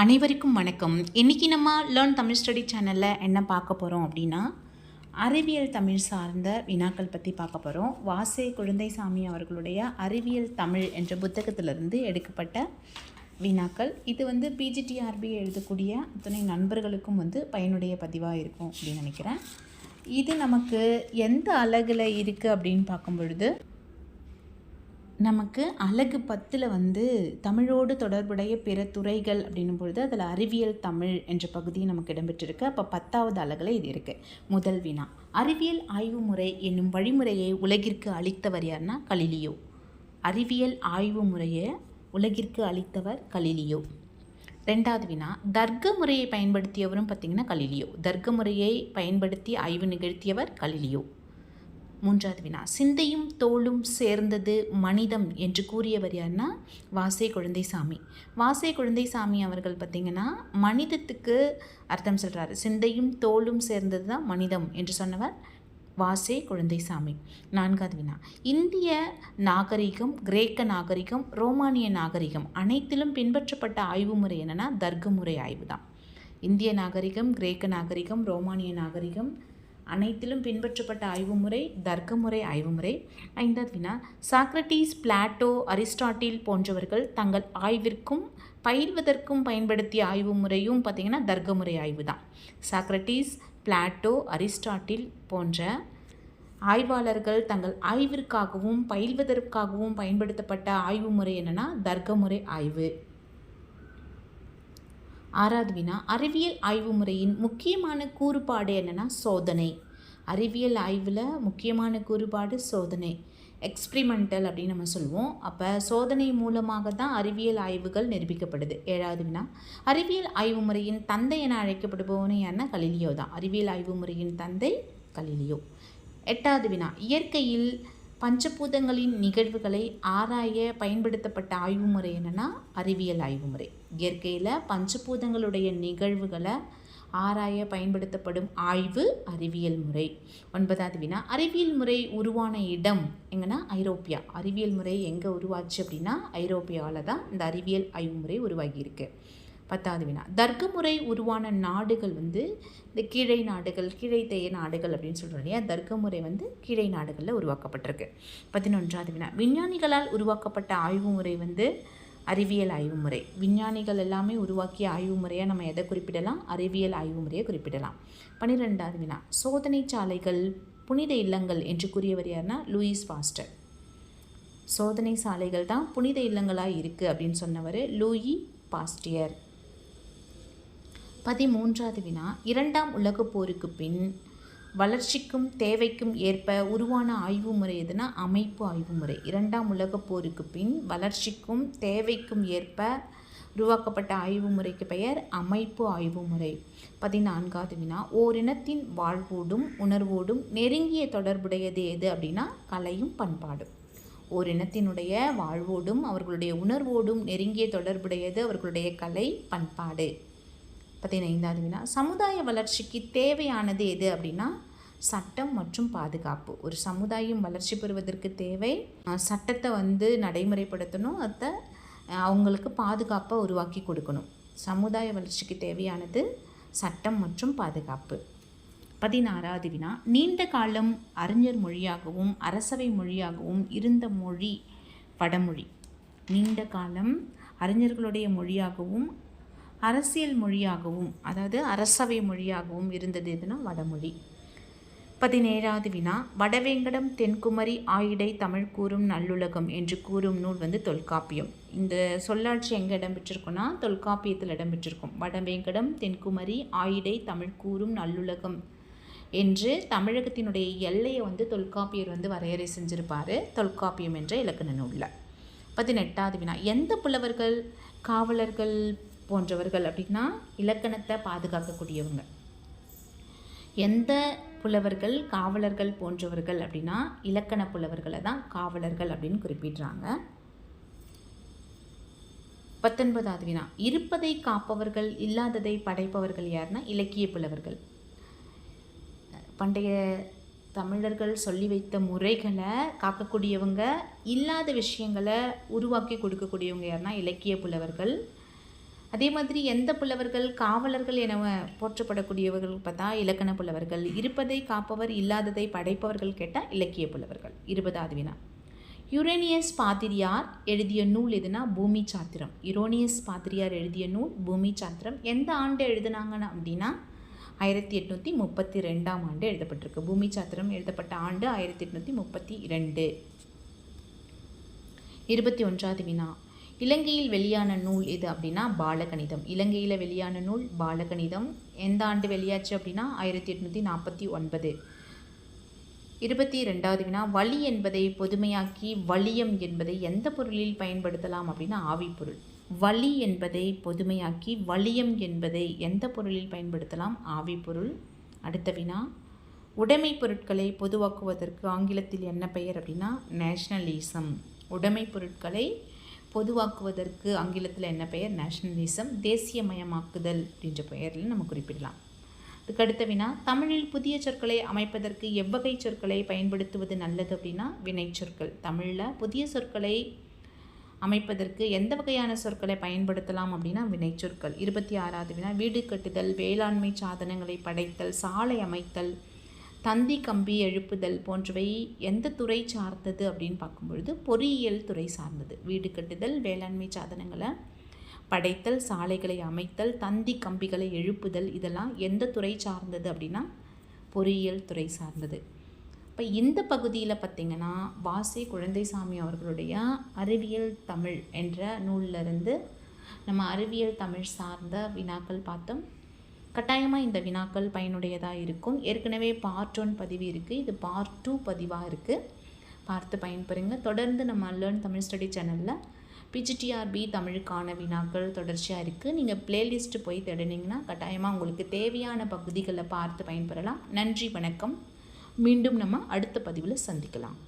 அனைவருக்கும் வணக்கம். இன்றைக்கி நம்ம லேர்ன் தமிழ் ஸ்டடி சேனலில் என்ன பார்க்க போகிறோம் அப்படின்னா அறிவியல் தமிழ் சார்ந்த வினாக்கள் பற்றி பார்க்க போகிறோம் வாசே குழந்தைசாமி அவர்களுடைய அறிவியல் தமிழ் என்ற புத்தகத்திலிருந்து எடுக்கப்பட்ட வினாக்கள். இது வந்து பிஜிடிஆர்பி எழுதக்கூடிய துணை நண்பர்களுக்கும் வந்து பயனுடைய பதிவாக இருக்கும் அப்படின்னு நினைக்கிறேன். இது நமக்கு எந்த அழகில் இருக்குது அப்படின்னு பார்க்கும் பொழுது நமக்கு அழகு பத்தில் வந்து தமிழோடு தொடர்புடைய பிற துறைகள் அப்படின்னும் பொழுது அதில் அறிவியல் தமிழ் என்ற பகுதி நமக்கு இடம்பெற்றிருக்கு. அப்போ பத்தாவது அழகில் இது இருக்குது முதல் வினா. அறிவியல் ஆய்வு முறை என்னும் வழிமுறையை உலகிற்கு அளித்தவர் யார்னா கலிலியோ. அறிவியல் ஆய்வு முறையை உலகிற்கு அளித்தவர் கலிலியோ. ரெண்டாவது வினா. தர்க்க முறையை பயன்படுத்தியவரும் பார்த்திங்கன்னா கலிலியோ. தர்க்க முறையை பயன்படுத்தி ஆய்வு நிகழ்த்தியவர் கலிலியோ. மூன்றாவது வினா. சிந்தையும் தோளும் சேர்ந்தது மனிதம் என்று கூறியவர் யாருன்னா வாசே குழந்தைசாமி. வாசே குழந்தைசாமி அவர்கள் பார்த்திங்கன்னா மனிதத்துக்கு அர்த்தம் சொல்கிறாரு சிந்தையும் தோளும் சேர்ந்தது தான் மனிதம் என்று சொன்னவர் வாசே குழந்தைசாமி. நான்காவது வினா. இந்திய நாகரிகம் கிரேக்க நாகரிகம் ரோமானிய நாகரிகம் அனைத்திலும் பின்பற்றப்பட்ட ஆய்வு முறை என்னென்னா தர்க்க முறை ஆய்வு தான். இந்திய நாகரிகம் கிரேக்க நாகரிகம் ரோமானிய நாகரிகம் அனைத்திலும் பின்பற்றப்பட்ட ஆய்வு முறை தர்க்க முறை ஆய்வு முறை. ஐந்தாவது வினா சாக்ரட்டிஸ் பிளாட்டோ அரிஸ்டாட்டில் போன்றவர்கள் தங்கள் ஆய்விற்கும் பயில்வதற்கும் பயன்படுத்திய ஆய்வு முறையும் பார்த்திங்கன்னா தர்க்க முறை ஆய்வு தான். சாக்ரட்டிஸ் பிளாட்டோ அரிஸ்டாட்டில் போன்ற ஆய்வாளர்கள் தங்கள் ஆய்விற்காகவும் பயில்வதற்காகவும் பயன்படுத்தப்பட்ட ஆய்வு முறை என்னென்னா தர்க்க முறை ஆய்வு. ஆறாவது வினா அறிவியல் ஆய்வு முறையின் முக்கியமான கூறுபாடு என்னென்னா சோதனை. அறிவியல் ஆய்வில் முக்கியமான கூறுபாடு சோதனை. எக்ஸ்பிரிமெண்டல் அப்படின்னு நம்ம சொல்லுவோம். அப்போ சோதனை மூலமாக தான் அறிவியல் ஆய்வுகள் நிரூபிக்கப்படுது. ஏழாவது வினா அறிவியல் ஆய்வு முறையின் தந்தை என அழைக்கப்படுபவனே யாருன்னா கலிலியோ தான். அறிவியல் ஆய்வு முறையின் தந்தை கலிலியோ. எட்டாவது வினா இயற்கையில் பஞ்சபூதங்களின் நிகழ்வுகளை ஆராய பயன்படுத்தப்பட்ட ஆய்வு முறை என்னென்னா அறிவியல் ஆய்வு முறை. இயற்கையில் பஞ்சபூதங்களுடைய நிகழ்வுகளை ஆராய பயன்படுத்தப்படும் ஆய்வு அறிவியல் முறை. ஒன்பதாவது வினா அறிவியல் முறை உருவான இடம் எங்கன்னா ஐரோப்பியா. அறிவியல் முறை எங்கே உருவாச்சு அப்படின்னா ஐரோப்பியாவில் தான் இந்த அறிவியல் ஆய்வு முறை உருவாகியிருக்கு. பத்தாவது வினா. தர்க்க முறை உருவான நாடுகள் வந்து இந்த கீழை நாடுகள் கீழைத்தேய நாடுகள் அப்படின்னு சொல்கிறோம் இல்லையா? தர்க்க முறை வந்து கீழை நாடுகளில் உருவாக்கப்பட்டிருக்கு. பதினொன்றாவது வினா. விஞ்ஞானிகளால் உருவாக்கப்பட்ட ஆய்வு முறை வந்து அறிவியல் ஆய்வு முறை. விஞ்ஞானிகள் எல்லாமே உருவாக்கிய ஆய்வு முறையை நம்ம எதை குறிப்பிடலாம்? அறிவியல் ஆய்வு முறையை குறிப்பிடலாம். பன்னிரெண்டாவது வினா. சோதனை சாலைகள் புனித இல்லங்கள் என்று கூறியவர் யாருன்னா? Louis Pasteur. சோதனை சாலைகள் தான் புனித இல்லங்களாக இருக்குது அப்படின்னு சொன்னவர் லூயி பாஸ்டியர். பதிமூன்றாவது வினா இரண்டாம் உலகப் போருக்கு பின் வளர்ச்சிக்கும் தேவைக்கும் ஏற்ப உருவான ஆய்வு முறை எதுனா அமைப்பு ஆய்வு முறை. இரண்டாம் உலகப் போருக்கு பின் வளர்ச்சிக்கும் தேவைக்கும் ஏற்ப உருவாக்கப்பட்ட ஆய்வு முறைக்கு பெயர் அமைப்பு ஆய்வு முறை. பதினான்காவது வினா ஓரினத்தின் வாழ்வோடும் உணர்வோடும் நெருங்கிய தொடர்புடையது எது அப்படின்னா கலையும் பண்பாடும். ஓரினத்தினுடைய வாழ்வோடும் அவர்களுடைய உணர்வோடும் நெருங்கிய தொடர்புடையது அவர்களுடைய கலை பண்பாடு. பதினைந்தாவது வினா சமுதாய வளர்ச்சிக்கு தேவையானது எது? அப்படின்னா சட்டம் மற்றும் பாதுகாப்பு. ஒரு சமுதாயம் வளர்ச்சி பெறுவதற்கு தேவை. சட்டத்தை வந்து நடைமுறைப்படுத்தணும். அதை அவங்களுக்கு பாதுகாப்பை உருவாக்கி கொடுக்கணும். சமுதாய வளர்ச்சிக்கு தேவையானது சட்டம் மற்றும் பாதுகாப்பு. பதினாறாவது வினா நீண்ட காலம் அறிஞர் மொழியாகவும் அரசவை மொழியாகவும் இருந்த மொழி வடமொழி. நீண்ட காலம் அறிஞர்களுடைய மொழியாகவும் அரசியல் மொழியாகவும் அதாவது அரசவை மொழியாகவும் இருந்தது எதுனா வடமொழி. பதினேழாவது வினா வடவேங்கடம் தென்குமரி ஆயிடை தமிழ் கூறும் நல்லுலகம் என்று கூறும் நூல் வந்து தொல்காப்பியம். இந்த சொல்லாட்சி எங்கே இடம்பெற்றிருக்குன்னா தொல்காப்பியத்தில் இடம்பெற்றிருக்கும். வடவேங்கடம் தென்குமரி ஆயிடை தமிழ் கூறும் நல்லுலகம் என்று தமிழகத்தினுடைய எல்லையை வந்து தொல்காப்பியர் வந்து வரையறை செஞ்சிருப்பார் தொல்காப்பியம் என்ற இலக்கண நூலில். பதினெட்டாவது வினா எந்த புலவர்கள் காவலர்கள் போன்றவர்கள் அப்படின்னா இலக்கணத்தை பாதுகாக்கக்கூடியவங்க. எந்த புலவர்கள் காவலர்கள் போன்றவர்கள் அப்படின்னா இலக்கண புலவர்களை தான் காவலர்கள் அப்படின்னு குறிப்பிடுறாங்க. பத்தொன்பதாவது வினா. இருப்பதை காப்பவர்கள் இல்லாததை படைப்பவர்கள் யாருன்னா இலக்கிய புலவர்கள். பண்டைய தமிழர்கள் சொல்லி வைத்த முறைகளை காக்கக்கூடியவங்க இல்லாத விஷயங்களை உருவாக்கி கொடுக்கக்கூடியவங்க யாருன்னா இலக்கிய புலவர்கள். அதே மாதிரி எந்த புலவர்கள் காவலர்கள் என போற்றப்படக்கூடியவர்கள் பார்த்தா இலக்கண புலவர்கள். இருப்பதை காப்பவர் இல்லாததை படைப்பவர்கள் கேட்டால் இலக்கிய புலவர்கள். இருபதாவது வினா. யுரேனியஸ் பாதிரியார் எழுதிய நூல் எதுனா பூமி சாத்திரம். யுரோனியஸ் பாதிரியார் எழுதிய நூல் பூமி சாத்திரம். எந்த ஆண்டு எழுதினாங்கன்னு அப்படின்னா ஆயிரத்தி எட்நூற்றி முப்பத்தி ரெண்டாம் ஆண்டு எழுதப்பட்டிருக்கு. பூமி சாத்திரம் எழுதப்பட்ட ஆண்டு ஆயிரத்தி எட்நூற்றி முப்பத்தி இரண்டு இருபத்தி ஒன்றாவது வினா. இலங்கையில் வெளியான நூல் எது அப்படின்னா பாலகணிதம். இலங்கையில் வெளியான நூல் பாலகணிதம். எந்த ஆண்டு வெளியாச்சு அப்படின்னா ஆயிரத்தி எட்நூற்றி நாற்பத்தி ஒன்பது. இருபத்தி ரெண்டாவது வினா வலி என்பதை பொதுமையாக்கி வலியம் என்பதை எந்த பொருளில் பயன்படுத்தலாம் அப்படின்னா ஆவிப்பொருள். வலி என்பதை பொதுமையாக்கி வலியம் என்பதை எந்த பொருளில் பயன்படுத்தலாம்? ஆவிப்பொருள். அடுத்த வினா உடைமை பொருட்களை பொதுவாக்குவதற்கு ஆங்கிலத்தில் என்ன பெயர் அப்படின்னா? நேஷ்னலிசம். உடைமை பொருட்களை பொதுவாக்குவதற்கு ஆங்கிலத்தில் என்ன பெயர்? நேஷனலிசம் தேசியமயமாக்குதல் அப்படின்ற பெயரில் நம்ம குறிப்பிடலாம். அதுக்கடுத்த வினா தமிழில் புதிய சொற்களை அமைப்பதற்கு எவ்வகை சொற்களை பயன்படுத்துவது நல்லது அப்படின்னா வினை சொற்கள். தமிழில் புதிய சொற்களை அமைப்பதற்கு எந்த வகையான சொற்களை பயன்படுத்தலாம் அப்படின்னா வினைச்சொற்கள் இருபத்தி ஆறாவது வினா வீடு கட்டுதல் வேளாண்மை சாதனங்களை படைத்தல் சாலை அமைத்தல் தந்தி கம்பி எழுப்புதல் போன்றவை எந்த துறை சார்ந்தது அப்படின்னு பார்க்கும்பொழுது பொறியியல் துறை சார்ந்தது. வீடு கட்டுதல் வேளாண்மை சாதனங்களை படைத்தல் சாலைகளை அமைத்தல் தந்தி கம்பிகளை எழுப்புதல் இதெல்லாம் எந்த துறை சார்ந்தது அப்படின்னா பொறியியல் துறை சார்ந்தது. இப்போ இந்த பகுதியில் பார்த்திங்கன்னா வாசி குழந்தைசாமி அவர்களுடைய அறிவியல் தமிழ் என்ற நூலிலிருந்து நம்ம அறிவியல் தமிழ் சார்ந்த வினாக்கள் பார்த்தோம். கட்டாயமாக இந்த வினாக்கள் பயனுடையதாக இருக்கும். ஏற்கனவே பார்ட் ஒன் பதிவு இருக்குது இது பார்ட் டூ பதிவாக இருக்குது பார்த்து பயன்பெறுங்க. தொடர்ந்து நம்ம லேர்ன் தமிழ் ஸ்டடி சேனலில் பிஜிடிஆர்பி தமிழுக்கான வினாக்கள் தொடர்ச்சியாக இருக்குது நீங்கள் பிளேலிஸ்ட்டு போய் தேடினீங்கன்னா கட்டாயமாக உங்களுக்கு தேவையான பகுதிகளை பார்த்து பயன்பெறலாம். நன்றி வணக்கம். மீண்டும் நம்ம அடுத்த பதிவில் சந்திக்கலாம்.